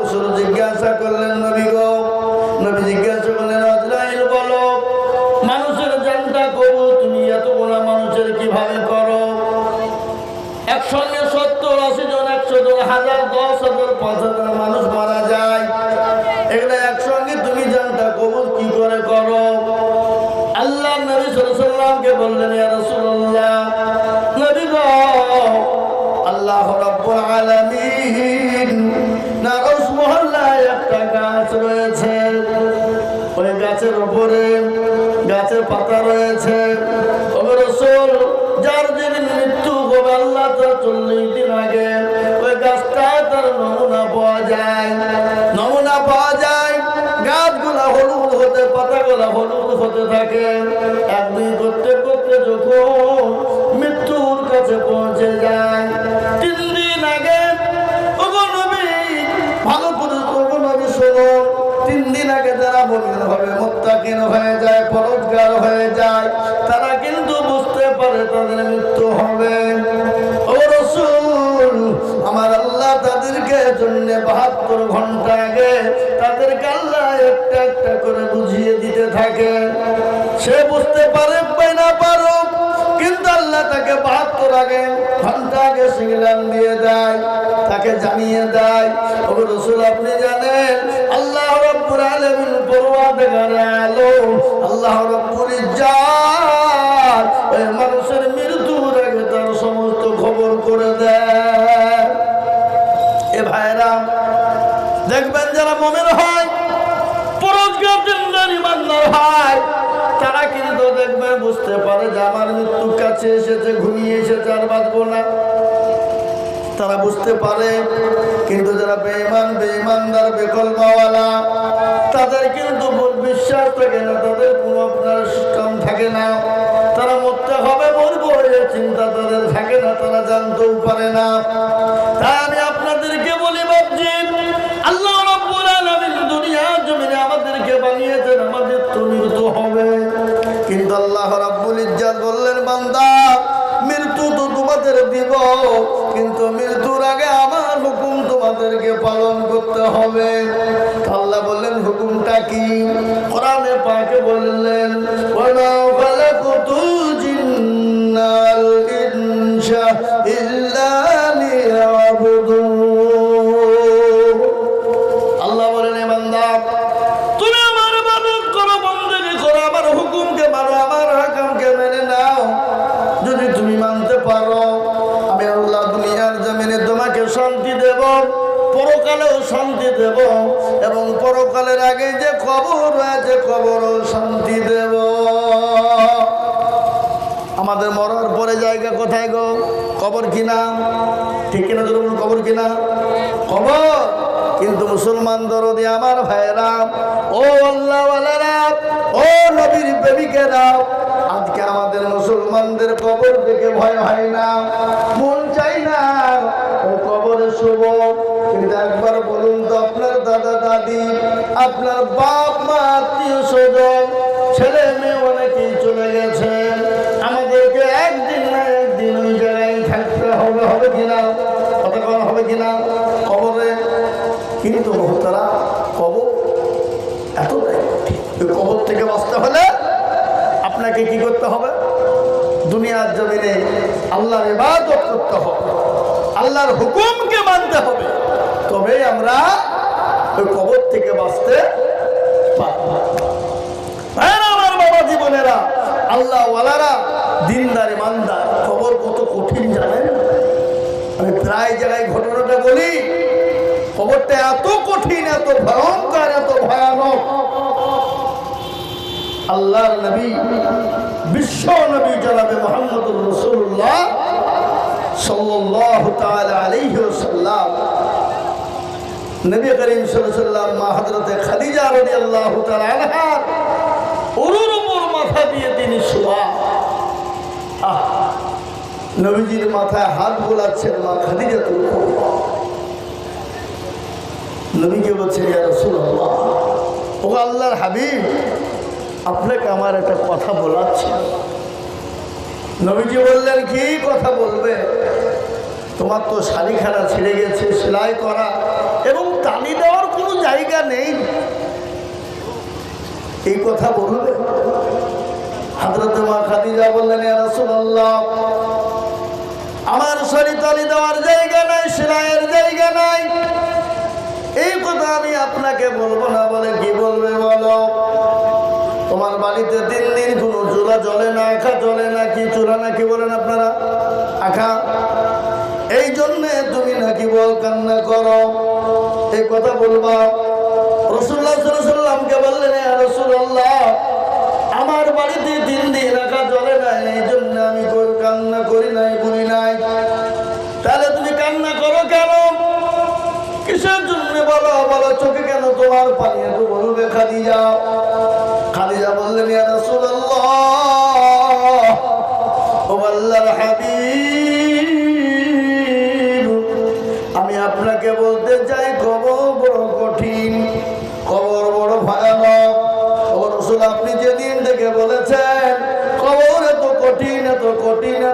রসুল জিজ্ঞাসা করলেন, নবী গো, নবী জিজ্ঞাসা করলেন, আজরাইল বলো, মানুষের জানটা করো তুমি এত বড় মানুষের কীভাবে করো? একসঙ্গে সত্তর, আশি একশো জন, হাজার, দশ হাজার, পাঁচ হাজার মানুষ মারা যায়। এগুলো একসঙ্গে তুমি জানটা কবুল কি করে করো? আল্লাহ নবী সাল্লামকে বললেন গো, আল্লাহ রাব্বুল আলামিন ওই গাছের উপরে, গাছের পাতা রয়েছে। যার যেদিন মৃত্যু তার চল্লিশ দিন আগে ওই তার নমুনা পাওয়া যায়। নমুনা পাওয়া যায়, গাছগুলা হতে, পাতাগুলা হতে থাকে। করতে করতে যখন মৃত্যুর কাছে পৌঁছে যায় মমিন হবে মুত্তাকিন হয়ে যায় পরোজগার হয়ে যায়। তারা কিন্তু বুঝতে পারে তাদের মৃত্যু হবে। ও রসুল, আমার আল্লাহ তাদেরকে জন্য বাহাত্তর ঘণ্টা আগে তাদেরকে আল্লাহ একটা একটা করে বুঝিয়ে দিতে থাকে। সে বুঝতে পারে না পারো কিন্তু আল্লাহ তাকে বাহাত্তর আগে ঘণ্টা আগে সিগনাল দিয়ে দেয়, তাকে জানিয়ে দেয় ও রসুল, আপনি জানেন আল্লাহ রব্বুল আলামিন পরওয়ারদিগারে আলম, আল্লাহ রব্বুল ইজ্জাত, ওই মানুষের মৃত্যুর আগে তার সমস্ত খবর করে দেয়। এ ভাইরা, দেখবেন যারা মনের হয় দিনদার ইমানদার হয় বুঝতে পারে যে আমার মৃত্যুর কাছে এসেছে, ঘুমিয়ে এসেছে আর বাঁচবো না। তারা বুঝতে পারে, কিন্তু যারা বেঈমান, বেঈমানদার, বেকলমাওয়ালা, তাদের কিন্তু বিশ্বাস থাকে না, তাদের কোনো আপনার কাম থাকে না। তারা মরতে হবে, মরবো চিন্তা তাদের থাকে না, তারা জানতেও পারে না। তাই কিন্তু মৃত্যুর আগে আমার হুকুম তোমাদেরকে পালন করতে হবে। আল্লাহ বললেন, হুকুমটা কি? কোরআনে পাকে বললেন ওনা পরকালের আগে যে খবর রয়েছে, খবরও শান্তি দেব। আমাদের মরার পরে জায়গা কোথায় গো? কবর কিনা ঠিক কিনা ধরুন কবর কিনা কবর। কিন্তু মুসলমান দরদি, আমার ভাইরা ও আল্লাহওয়ালারা ও নবীর প্রেমিকেরা, আজকে আমাদের মুসলমানদের কবর দেখে ভয় হয় না। আপনার বাপ, মা, আত্মীয় স্বজন, ছেলে মেয়ে অনেকেই চলে গেছে। আমাদেরকে একদিন না একদিন ওই জায়গায় থাকতে হবে হবে কিনা? কতক্ষণ হবে কিনা? কবরে? কিন্তু তারা কবর এত কবর থেকে বাঁচতে হলে আপনাকে কি করতে হবে? দুনিয়ার জমিনে আল্লাহর ইবাদত করতে হবে। আল্লাহর হুকুমকে মানতে হবে। তবেই আমরা ওই কবর থেকে বাঁচতে পারব আমার বাবা জীবনেরা, আল্লাহ ওয়ালারা, দিনদার, ইমানদার খবর কত কঠিন জানেন? আমি প্রায় জায়গায় ঘটনাটা বলি খবরটা এত কঠিন, এত ভয়ঙ্কর, এত ভয়ানক। আল্লাহর নবী, বিশ্ব নবী জনাবে মোহাম্মদ রসুল্লাহ সাল্লাল্লাহু তাআলা আলাইহি ওয়াসাল্লাম। নবী করিম সাল্লাল্লাহু মা হযরতে খাদিজা রাদিয়াল্লাহু তাআলা আনহা উরুর উপর মাথা দিয়ে তিনি শোয়া। আহ, নবীজির মাথায় হাত বোলাচ্ছেন মা খাদিজা তুল নবীকে বলছেন, ইয়া রাসূলুল্লাহ, ও আল্লাহর হাবিব, আপনাকে আমার একটা কথা বলাচ্ছে। নবীজি বললেন, কি কথা বলবে? তোমার তো শাড়ি শাড়িখানা ছিঁড়ে গেছে, সেলাই করা। এবং তালি দেওয়ার কোনো জায়গা নেই। এই কথা বলবে হাজরত মা খাদিজা বললেন আমার শরীর তালি দেওয়ার জায়গা নাই, সেলাইয়ের জায়গা নাই। এই কথা আমি আপনাকে বলব না বলে কি বলবে বলো? তোমার বাড়িতে তিন দিন কোনো চুলা জ্বলে না, আখা জ্বলে না, কি চুলা না কি বলেন আপনারা? আখা? এই জন্যে তুমি নাকি বল কান্না করো। এই কথা বলবা? রসুল্লাহ বললেন "ইয়া রাসূলুল্লাহ, আমার বাড়িতে তিন দিন রাখা জ্বলে না এই জন্য আমি কান্না করি নাই বলি নাই। তাহলে তুমি কান্না করো কেন? কিসের জন্য বলো বলো চোখে কেন তোমার পানি? একটু বলবে খাদিজা। খাদিজা বললেন ইয়া রাসূলুল্লাহ, ও আল্লাহর হাবিব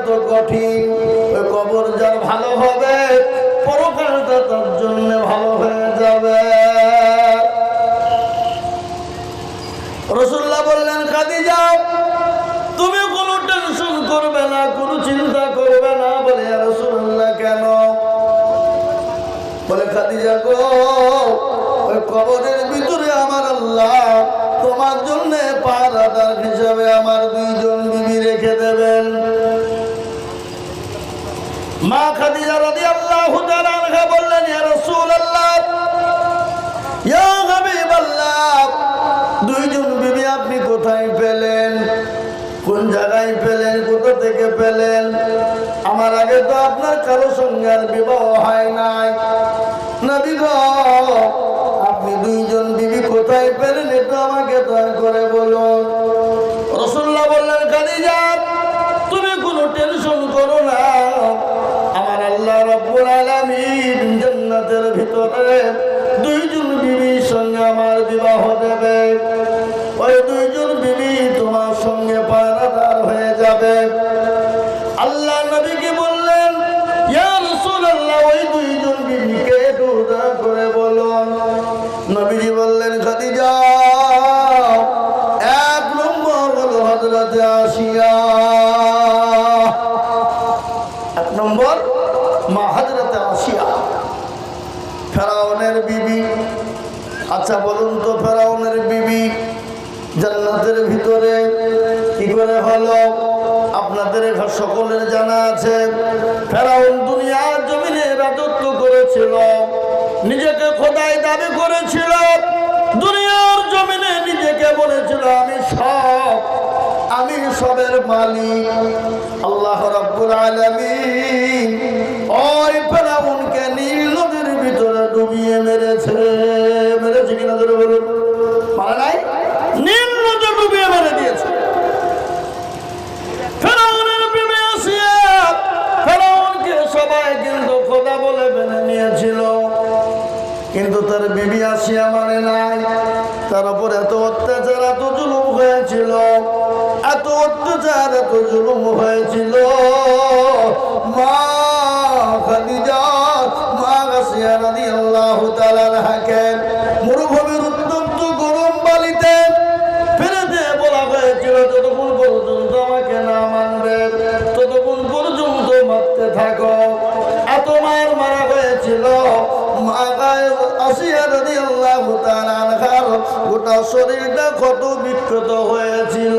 এত কঠিন কবর যার ভালো হবে পরকালটা তার জন্য ভালো হয়ে যাবে। রসুল্লাহ বললেন, খাদিজা, তুমি কোনো টেনশন করবে না, কোনো চিন্তা করবে না। বলে রসুল্লাহ কেন? বলে, খাদিজা গো কবরের ভিতরে আমার আল্লাহ, তোমার জন্য পাহারাদার হিসাবে আমার দুইজন বিবি রেখে দেবেন। মা খাদিজা তাআলা আনহা বললেন দুইজন বিবি আপনি কোথায় পেলেন? কোন জায়গায় পেলেন? কোথা থেকে পেলেন? আমার আগে তো আপনার বিবাহ হয় নাই। আপনি দুইজন বিবি কোথায় পেলেন? একটু আমাকে দয়া করে বলুন। জান্নাতের ভিতরে দুইজন বিবির সঙ্গে আমার বিবাহ দেবে। ওই দুইজন বিবি তোমার সঙ্গে পায়রাদার হয়ে যাবে। আল্লাহ নবীকে বললেন, ইয়া রাসূলুল্লাহ, ওই ভিতরে কি করে হলো? আপনাদের সকলের জানা আছে, ফেরাউন দুনিয়ার জমিনে রাজত্ব করেছিল, নিজেকে খোদাই দাবি করেছিল, দুনিয়ার জমিনে নিজেকে বলেছিল, আমি সব, আমি সবের মালিক, আল্লাহ রাব্বুল আলামিন। ওই ফেরাউনকে নীল নদীর ভিতরে ডুবিয়ে মেরেছে। মেরেছে কিনা ধরে বলুন? নীল ডুবিয়ে মেরে দিয়েছে। ফেরাউনের কিন্তু তার বিবি আসিয়া মানে নাই। তার হয়েছিল। এত অত্যাচার, এত হয়েছিল। মা খাদিজা, মা গাছিয়া রাদিয়াল্লাহু তাআলার হাকে মরুভূমির গোটা শরীরটা ক্ষত বিক্ষত হয়েছিল।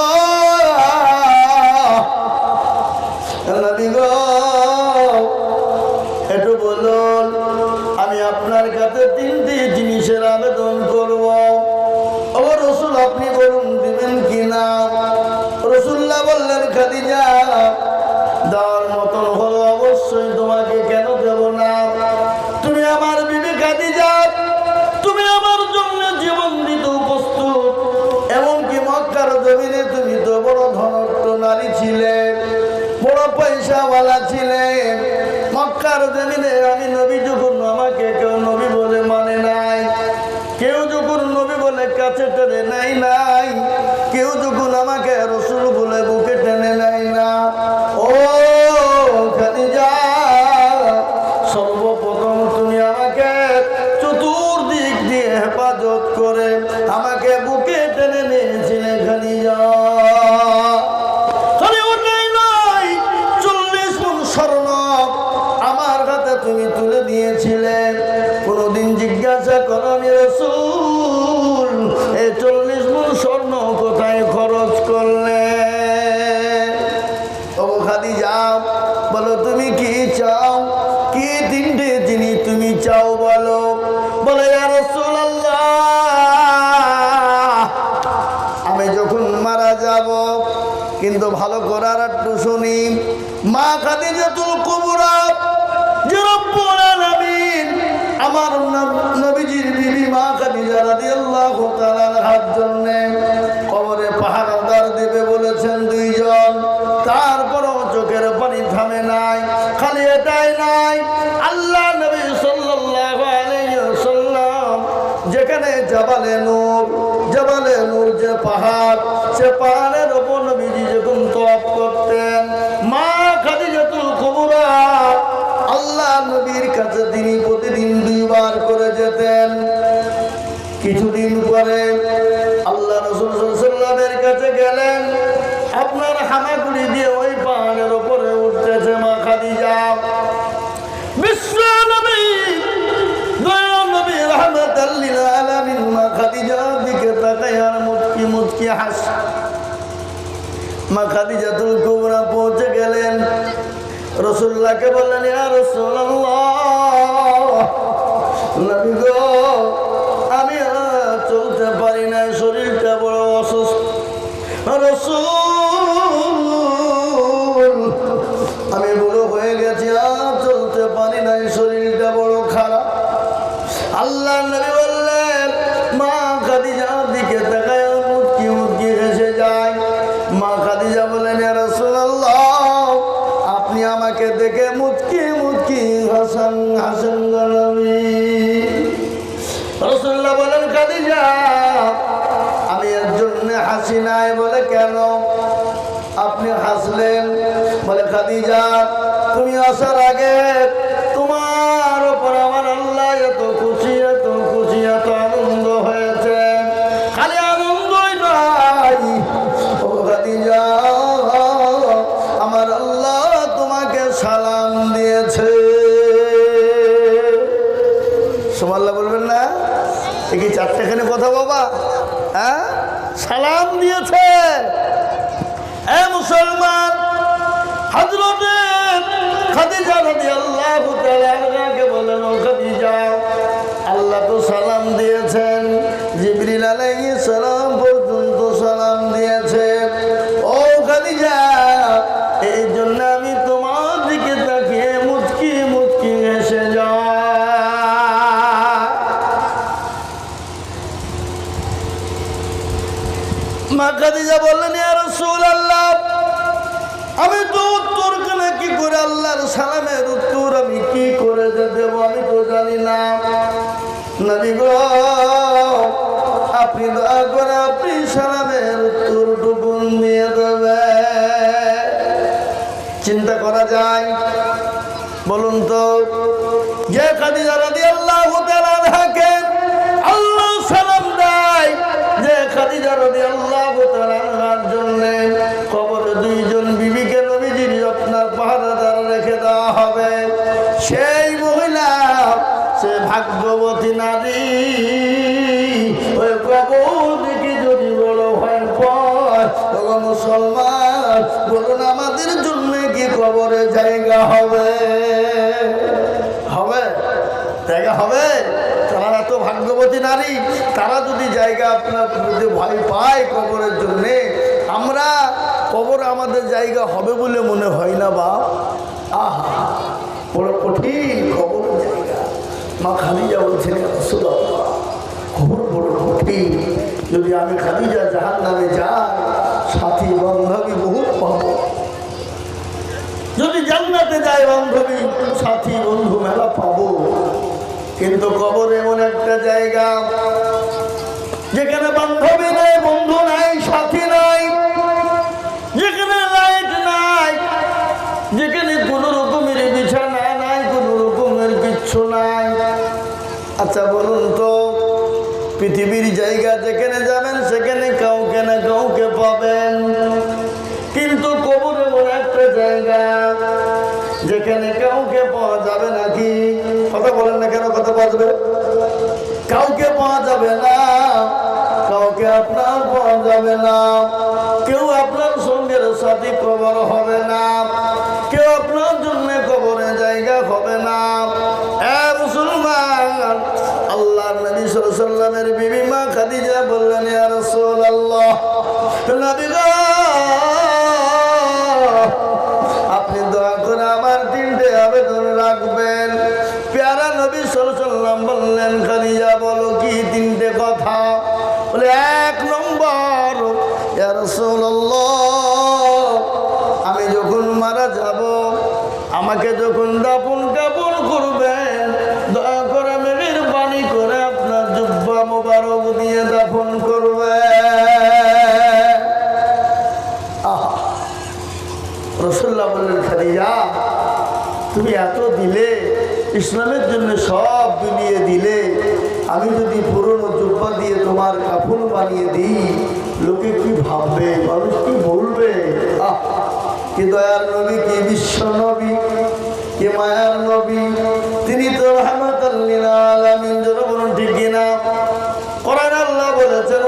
রাসূলুল্লাহ জমিনে আমি নবী যখন সে পাহাড়ের ওপর নবীজি যখন তপ করতেন, মা খাদিজাতুল কুবরা, আল্লাহ নবীর কাছে তিনি প্রতিদিন দুইবার করে যেতেন। কিছুদিন পরে আল্লাহ রসুল সাল্লামের কাছে গেলেন। আপনার হামাগুড়ি দিয়ে ওই পাহাড়ের ওপরে উঠতেছে মা খাদিজা। বিশ্ব নবী নবী রহমাতাল লিল আলামিন। মা খাদিজার দিকে তাকায় আর মুচকি মুচকি হাস মা খাদিজাতুল কুবরা পৌঁছে গেলেন। রসুল্লাহকে বললেন, ইয়া রাসূলুল্লাহ, নবী গো, আমি চলতে পারি না, শরীরটা বড় অসুস্থ। রসুল, আমি বুড়ো হয়ে গেছি, আর চলতে পারি না শরীরটা বড় খারাপ। আল্লাহ নবী বললেন, মা খাদিজার দিকে তাকায় হাসি নাই বলে কেন? আপনি হাসলেন বলে, খাদিজা, তুমি আসার আগে তোমার ওপর আমার আল্লাহ এত খুশি এত খুশি, এত আনন্দ হয়েছে। খালি আনন্দই নাই। ও খাদিজা, আমার আল্লাহ তোমাকে সালাম দিয়েছে। সোমাল্লা বলবেন না? এ কি চারটেখানে কথা বাবা হ্যাঁ? সালাম দিয়েছে। এ মুসলমান হজরতে খাদিজা রাদিয়াল্লাহু আল্লাহ বলেন, ও খাদিজা, আল্লাহ তো সালাম দিয়েছেন। জিবরিল আলাইহিস সালাম খাদিজা বললেন, ইয়া আমি তো উত্তর কেন? কি করে আল্লাহর সালামের উত্তর আমি কি করে দেব? আমি তো জানি না। আপনি দয়া করে আপনি সালামের উত্তর টুকুন দিয়ে দেবে চিন্তা করা যায়, বলুন তো, যে খাদিজা রাদিয়াল্লাহু তাআলা আনহাকে আল্লাহ সালাম দেয়, যে খাদিজা রাদিয়াল্লাহু তাআলা কবরে জায়গা হবে। হবে? জায়গা হবে? তারা এত ভাগ্যবতী নারী। তারা যদি জায়গা আপনার যদি ভয় পায় কবরের জন্যে, আমরা কবর আমাদের জায়গা হবে বলে মনে হয় না বা? আহা, বড় কঠিন কবরের জায়গা। মা খালিজা বলছেন রসুল্লাহ খবর বড় কঠিন। যদি আমি খালিজা জাহান নামে যাই, সাথী বান্ধবী বহুত পাবো। জান্নাতে যায় বান্ধবী, সাথী, বন্ধু মেলা পাবো। কিন্তু কবর এমন একটা জায়গা যেখানে বান্ধবী নাই, বন্ধু নাই, সাথী নাই, যেখানে লাইট নাই, যেখানে কোনো রকমের বিছানা নাই, কোনো রকমের কিচ্ছু নাই। আচ্ছা বলুন তো, পৃথিবীর জায়গা যেখানে যাবেন, সেখানে কাউকে না কাউকে পাবেন। বাজবে কাউকে পাওয়া যাবে না। কাউকে আপনার পাওয়া যাবে না। কেউ আপনার সঙ্গের সাথে কবর হবে না। কেউ আপনার জন্য কবরে জায়গা হবে না। মুসলমান আল্লাহ বিবি মা খাদিজা বললেন, ইয়া রাসূলুল্লাহ, নবী সাল্লাম বললেন খালিজা বলো কি তিনটে কথা? বলে, এক নম্বর আমি যখন মারা যাব, আমাকে যখন দাপন কাপন করবেন, দয়া করে মেঘের পানি করে আপনার জুব্বা মোবারক দিয়ে দাফন করবে রসুল্লাহ বললেন, খাদিজা, তুমি এত দিলে ইসলামের জন্য সব বিলিয়ে দিলে, আমি যদি পুরনো জুব্বা দিয়ে তোমার কাপড় বানিয়ে দিই, লোকে কি ভাববে, মানুষ কি বলবে? আহ, কি দয়ার নবী, কি বিশ্ব নবী, কি মায়ার নবী, তিনি তো বলুন ঠিক কিনা? কোরআন আল্লাহ বলেছেন